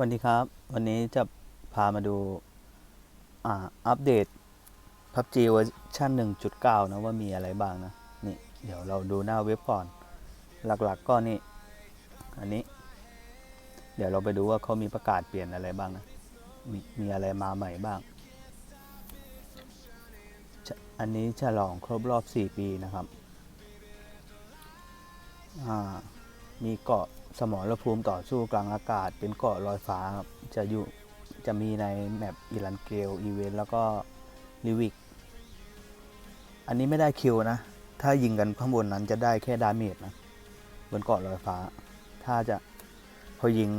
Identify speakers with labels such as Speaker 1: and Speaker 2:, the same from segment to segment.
Speaker 1: วันนี้ครับ วันนี้จะพามาดูอ่าอัปเดต PUBG เวอร์ชัน1.9 นะว่ามีอะไรบ้างนะ นี่ เดี๋ยวเราดูหน้าเว็บก่อน หลักๆก็นี่ อันนี้ เดี๋ยวเราไปดูว่าเขามีประกาศเปลี่ยนอะไรบ้างนะ มีมีอะไรมาใหม่บ้าง อันนี้ฉลองครบรอบ 4 ปีนะครับอ่ามีเกาะ สมรภูมิต่อสู้กลางอากาศ เป็นเกาะลอยฟ้าครับจะอยู่จะมีในแมปอิรันเกลอีเวนต์แล้วก็ลิวิก อันนี้ไม่ได้คิวนะ ถ้ายิงกันข้างบนนั้นจะได้แค่ดาเมจนะ บนเกาะลอยฟ้า ถ้าจะพอยิง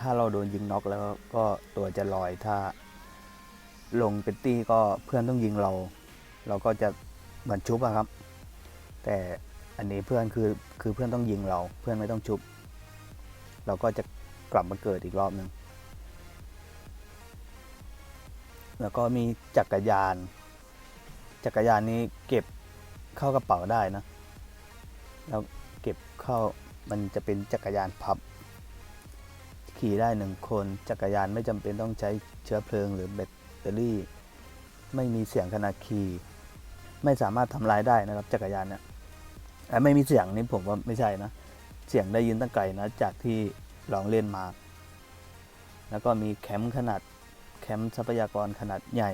Speaker 1: ถ้าเราโดนยิงน็อกแล้วก็ตัวจะลอยถ้า ลงเป็นตี้ก็เพื่อนต้องยิงเรา เราก็จะเหมือนชุบอะครับ แต่อันนี้เพื่อนคือคือเพื่อนต้องยิงเรา เพื่อนไม่ต้องชุบ เราก็จะกลับมาเกิดอีกรอบหนึ่งแล้วก็มีจักรยาน จักรยานนี้เก็บเข้ากระเป๋าได้นะ แล้วเก็บเข้ามันจะเป็นจักรยานพับ ขี่ได้หนึ่งคน จักรยานไม่จำเป็นต้องใช้เชื้อเพลิงหรือแบตเตอรี่ ไม่มีเสียงขณะขี่ไม่สามารถทำลายได้นะครับ จักรยานเนี่ยไม่มีเสียงนี่ผมว่าไม่ใช่นะ เสียงได้ยินตั้งไกลนะจากที่ลองเล่นมา แล้วก็มีแคมป์ขนาดแคมป์ทรัพยากรขนาดใหญ่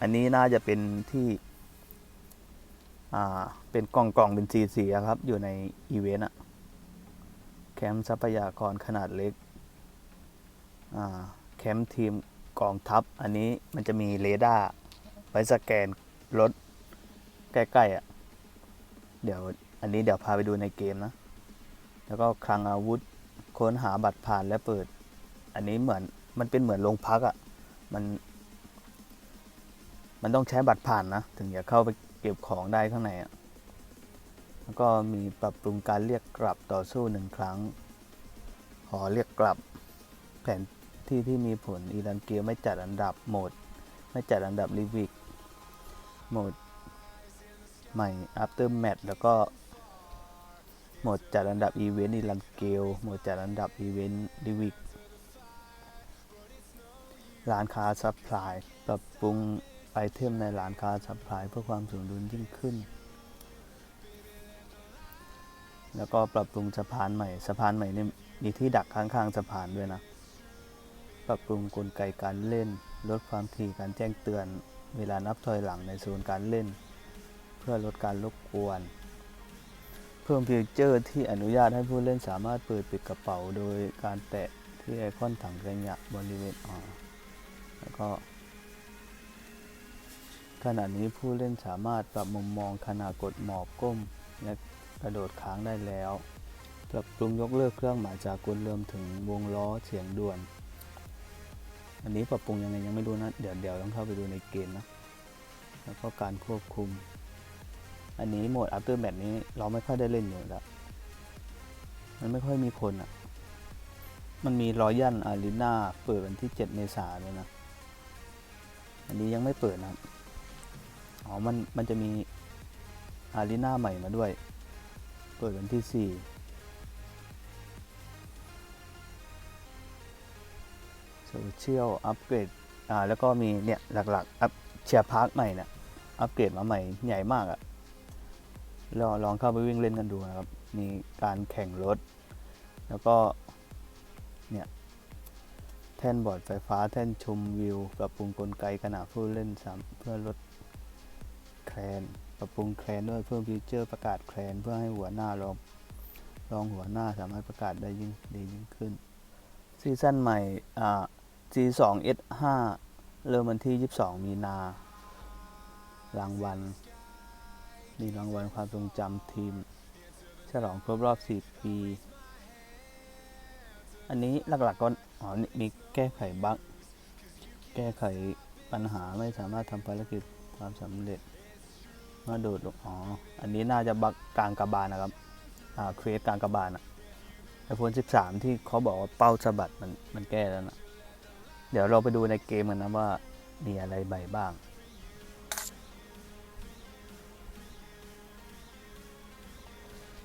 Speaker 1: อันนี้น่าจะเป็นที่อ่าเป็นกล่องกล่องเป็นสีสีครับ อยู่ในอีเวนต์อะแคมป์ทรัพยากรขนาดเล็กอ่าแคมป์ทีมกองทัพ อันนี้มันจะมีเรดาร์ไว้สแกนรถใกล้ๆอะ เดี๋ยวอันนี้เดี๋ยวพาไปดูในเกมนะ แล้วก็คลังอาวุธ ค้นหาบัตรผ่านและเปิด อันนี้เหมือนมันเป็นเหมือนโรงพักอะ่ะ มัน มันต้องใช้บัตรผ่านนะ ถึงจะเข้าไปเก็บของได้ข้างในอะ่ะ แล้วก็มีปรับปรุงการเรียกกลับต่อสู้หนึ่งครั้งหอเรียกกลับ แผนที่ที่มีผลอีรันเกียไม่จัดอันดับโหมด ไม่จัดอันดับลิวิกโหมดใหม่ after match แล้วก็ หมดจัดอันดับอีเวนต์อีลันเกลหมดจัดอันดับอีเวนต์ดิวิกร้านค้าซัพพลายปรับปรุงไอเทมในร้านค้าซัพพลายเพื่อความสมดุลยิ่งขึ้น แล้วก็ปรับปรุงสะพานใหม่สะพานใหม่นี่มีที่ดักข้างๆสะพานด้วยนะ ปรับปรุงกลไกการเล่น ลดความถี่การแจ้งเตือน เวลานับถอยหลังในโซนการเล่น เพื่อลดการรบกวน เพิ่มฟีเจอร์ที่อนุญาตให้ผู้เล่นสามารถเปิดปิดกระเป๋า โดยการแตะที่ไอคอนถังขยะบริเวณอ่าแล้วก็ขณะนี้ผู้เล่นสามารถปรับมุมมองขณะกดหมอบก้มและกระโดดค้างได้แล้ว ปรับปรุงยกเลิกเครื่องหมายจากลเริ่มถึงวงล้อเสียงด่วน อันนี้ปรับปรุงยังไงยังไม่รู้นะ เดี๋ยวเดี๋ยวต้องเข้าไปดูในเกมนะ แล้วก็การควบคุม อันนี้โหมด after match นี้เราไม่ค่อยได้เล่นอยู่แล้ว มันไม่ค่อยมีคนอะ มันมีรอยันอารีนาเปิดวันที่ 7 เมษายนเลยนะ อันนี้ยังไม่เปิดนะ อ๋อ มัน มันจะมีอารีนาใหม่มาด้วย เปิดวันที่ 4 โซเชียลอัปเกรด อ่า แล้วก็มีเนี่ย หลักๆอัพเชียร์พาร์คใหม่เนี่ย อัปเกรดมาใหม่ใหญ่มากอะ ลองลองเข้าไปวิ่งเล่นกันดูนะครับ มีการแข่งรถ แล้วก็ เนี่ย แท่นบอร์ดไฟฟ้าแท่นชมวิว ปรับปรุงกลไกขณะผู้เล่นสามเพื่อลดแคลน ปรับปรุงแคลนด้วยเพิ่มฟีเจอร์ประกาศแคลน เพื่อให้หัวหน้ารองรองหัวหน้าสามารถประกาศได้ยิ่งดียิ่งขึ้น ซีซั่นใหม่ อ่า G2S5 เริ่มวันที่ 22 มีนา รางวัล มีรางวัลความทรงจำทีม ฉลองครบรอบ 4 ปี อันนี้หลักๆก็อ๋อมีแก้ไขบั๊กแก้ไขปัญหาไม่สามารถทำภารกิจความสำเร็จมื่อโดดลงอ๋อ อันนี้น่าจะบั๊กกลางกระบาลนะครับ อ่า เครสกลางกระบาลอะไอโฟน13 ที่เขาบอกว่าเป้าสะบัดมันมันแก้แล้วนะ เดี๋ยวเราไปดูในเกมกันนะว่ามีอะไรใบบ้าง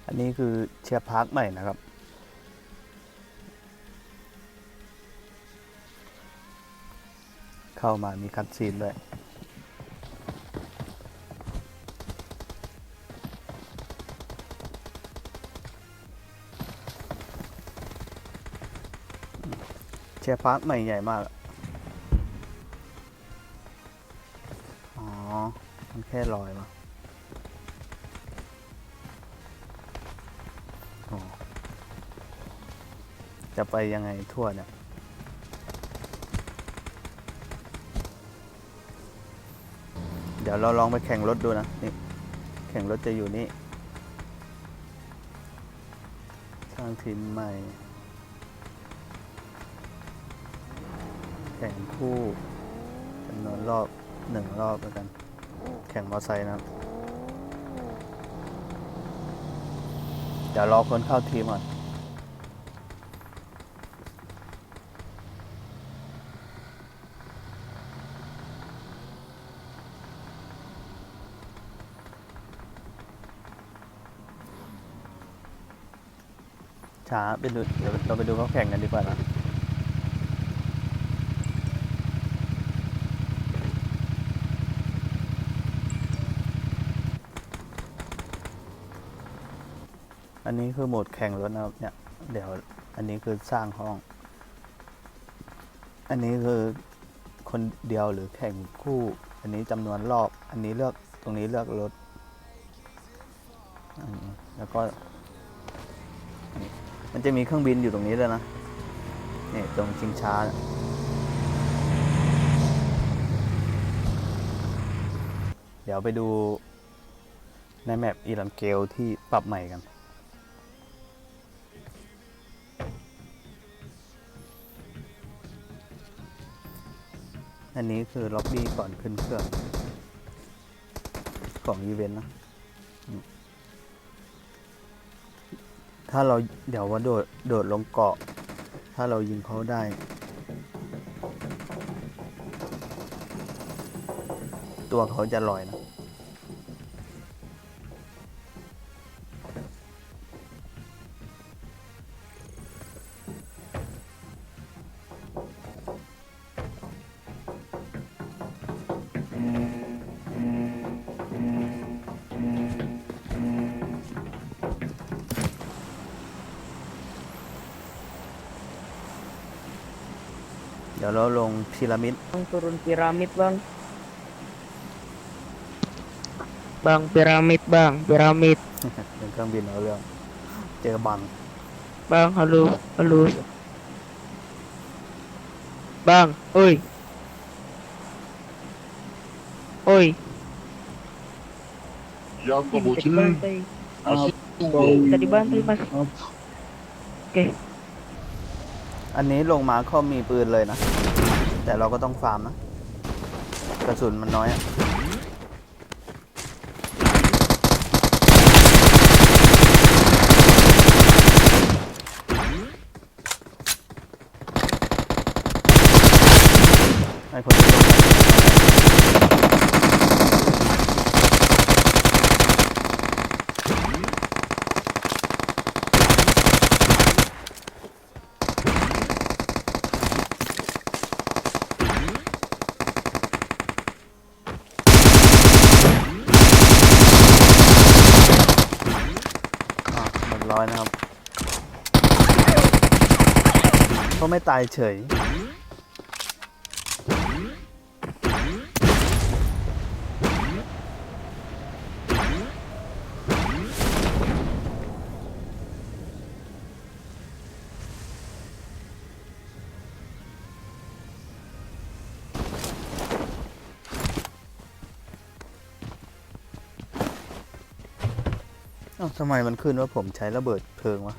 Speaker 1: อันนี้คือเชียร์พาร์คใหม่นะครับ เข้ามามีคัดซีนด้วยเชียร์พาร์คใหม่ใหญ่มากอะอ๋อ มันแค่ลอยมา จะไปยังไงทั่วเนี่ยเดี๋ยวเราลองไปแข่งรถดูนะนี่แข่งรถจะอยู่นี่สร้างทีมใหม่ แข่งคู่จำนวนรอบหนึ่งรอบแล้วกัน แข่งมอไซค์นะครับ เดี๋ยวรอคนเข้าทีมก่อน ช้าไปดูเดี๋ยวเราไปดูเขาแข่งกันดีกว่านะ นนี้คือโหมดแข่งรถนะครับเนี่ยเดี๋ยวอันนี้คือสร้างห้อง อันนี้คือคนเดียวหรือแข่งคู่ อันนี้จำนวนรอบ อันนี้เลือกตรงนี้เลือกรถอันนี้แล้วก็มันจะมีเครื่องบินอยู่ตรงนี้ด้วยนะนี่ตรงชิงช้าเนี่ยเดี๋ยวไปดูในแมปอีลันเกลที่ปรับใหม่กัน อันนี้คือล็อบบี้ก่อนขึ้นเครื่อง ของอีเวนต์นะ ถ้าเราเดี๋ยวว่าโดดโดดลงเกาะ ถ้าเรายิงเขาได้ ตัวเขาจะลอยนะ เดี๋ยวเราลงพีระมิด
Speaker 2: Bang turun piramid bang. Bang piramid bang, piramid.
Speaker 1: เป็นเครื่องบินเอาเรื่อง เจอบัง
Speaker 2: Bang halo, halo. Bang, oi. Oi.
Speaker 3: Yang
Speaker 2: Ih,
Speaker 3: kau
Speaker 2: Bisa
Speaker 3: bocil
Speaker 2: dibantai.
Speaker 3: Asyik
Speaker 2: Bisa dibantai mas. Oke.
Speaker 1: อันนี้ลงมาเขามีปืนเลยนะ แต่เราก็ต้องฟาร์มนะ กระสุนมันน้อยอะไอ้คนที่ลงมาอะหนึ่งร้อยนะครับเขา ไม่ตายเฉย เอ้าทำไมมันขึ้นว่าผมใช้ระเบิดเพลิงวะ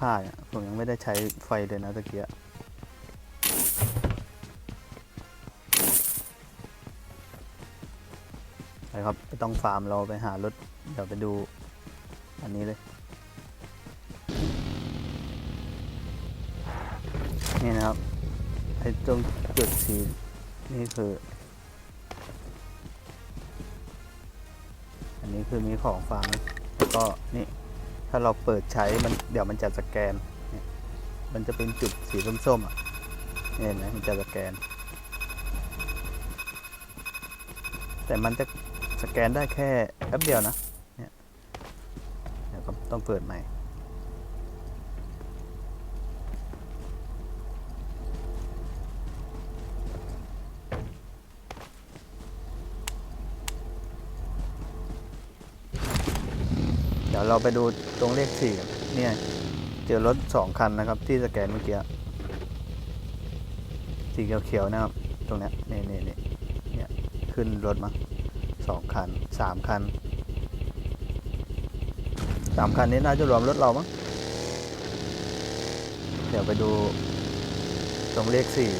Speaker 1: ค่ายผมยังไม่ได้ใช้ไฟเลยนะตะเกียะไปครับไม่ต้องฟาร์มเราไปหารถ เดี๋ยวไปดูอันนี้เลย นี่นะครับ ไอ้ตรงจุดสีนี่คือ อันนี้คือมีของฟาร์มแล้วก็นี่ ถ้าเราเปิดใช้มันเดี๋ยวมันจะสแกน มันจะเป็นจุดสีส้มๆอะเห็นไหมมันจะสแกน แต่มันจะสแกนได้แค่แป๊บเดียวนะเนี่ยต้องเปิดใหม่ เราไปดูตรงเลขสี่เนี่ยเจอรถสองคันนะครับที่สแกนเมื่อกี้สีเขียวๆนะครับ ตรงเนี้ยนี่นี่นี่เนี่ยขึ้นรถมาสองคันสามคันสามคันนี้น่าจะรวมรถเรามั้งเดี๋ยวไปดูตรงเลขสี่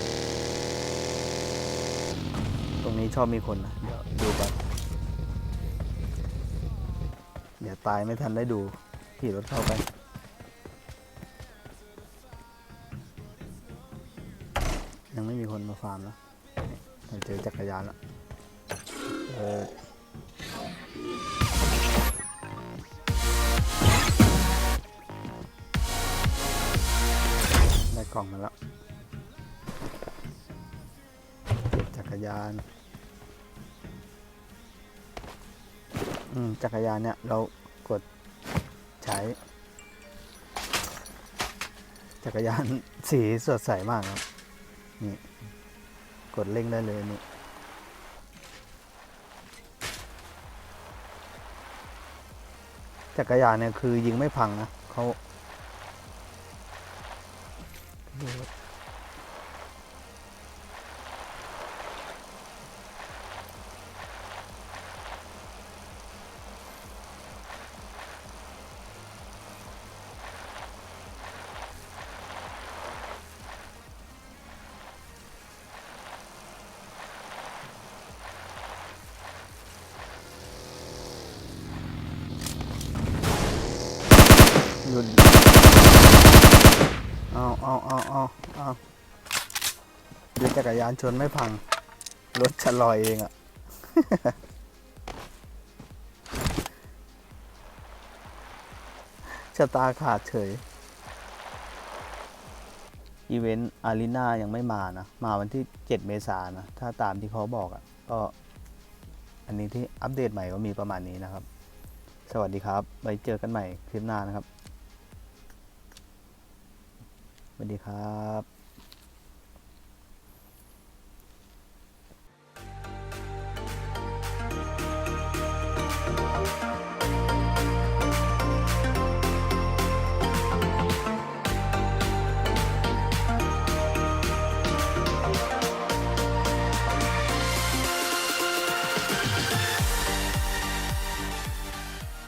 Speaker 1: ตรงนี้ชอบมีคนนะเดี๋ยวดูไปเดี๋ยวตายไม่ทันได้ดูขี่รถเข้าไปยังไม่มีคนมาฟาร์มนะเนี่ยเจอจักรยานแล้วเออได้กล่องมาแล้วเก็บจักรยาน อืม จักรยานเนี่ย เรา กดใช้ จักรยานสีสดใสมากครับ นี่ กดเร่งได้เลยนี่จักรยานเนี่ยคือยิงไม่พังนะเขา กรยานชนไม่พัง รถชะลอยเองอะชะตาขาดเฉย อีเวนต์อารีนายังไม่มานะ มาวันที่ 7 เมษายนนะ ถ้าตามที่เขาบอกอะ่ะ ก็ อันนี้ที่อัปเดตใหม่ก็มีประมาณนี้นะครับ สวัสดีครับ ไว้เจอกันใหม่คลิปหน้านะครับ สวัสดีครับ